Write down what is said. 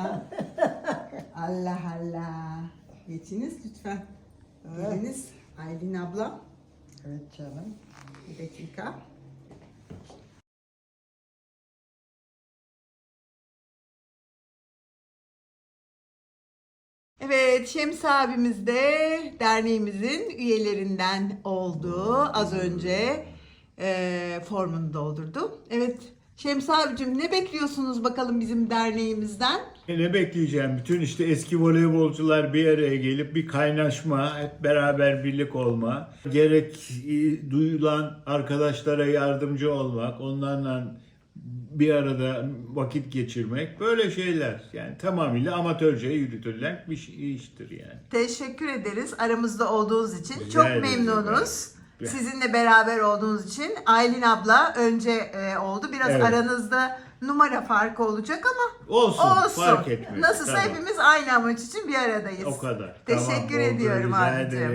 Allah Allah. Geçiniz lütfen. Geliniz Aylin abla. Evet canım. Bir dakika. Evet, Şems abimiz de derneğimizin üyelerinden oldu. Az önce e, formunu doldurdu. Evet, Şems abicim ne bekliyorsunuz bakalım bizim derneğimizden? E, Ne bekleyeceğim? Bütün işte eski voleybolcular bir araya gelip bir kaynaşma, hep beraber birlik olma, gerek duyulan arkadaşlara yardımcı olmak, onlarla bir arada vakit geçirmek böyle şeyler. Yani tamamıyla amatörce yürütülen bir iştir yani. Teşekkür ederiz aramızda olduğunuz için. Rica Çok memnunuz. Ben- Sizinle beraber olduğunuz için. Aylin abla önce e, oldu. Biraz Evet. aranızda numara farkı olacak ama Olsun, olsun. fark etmez. Nasılsa Tamam. hepimiz aynı amaç için bir aradayız. O kadar. Teşekkür Tamam, oldu. ediyorum Rica abicim. ederim.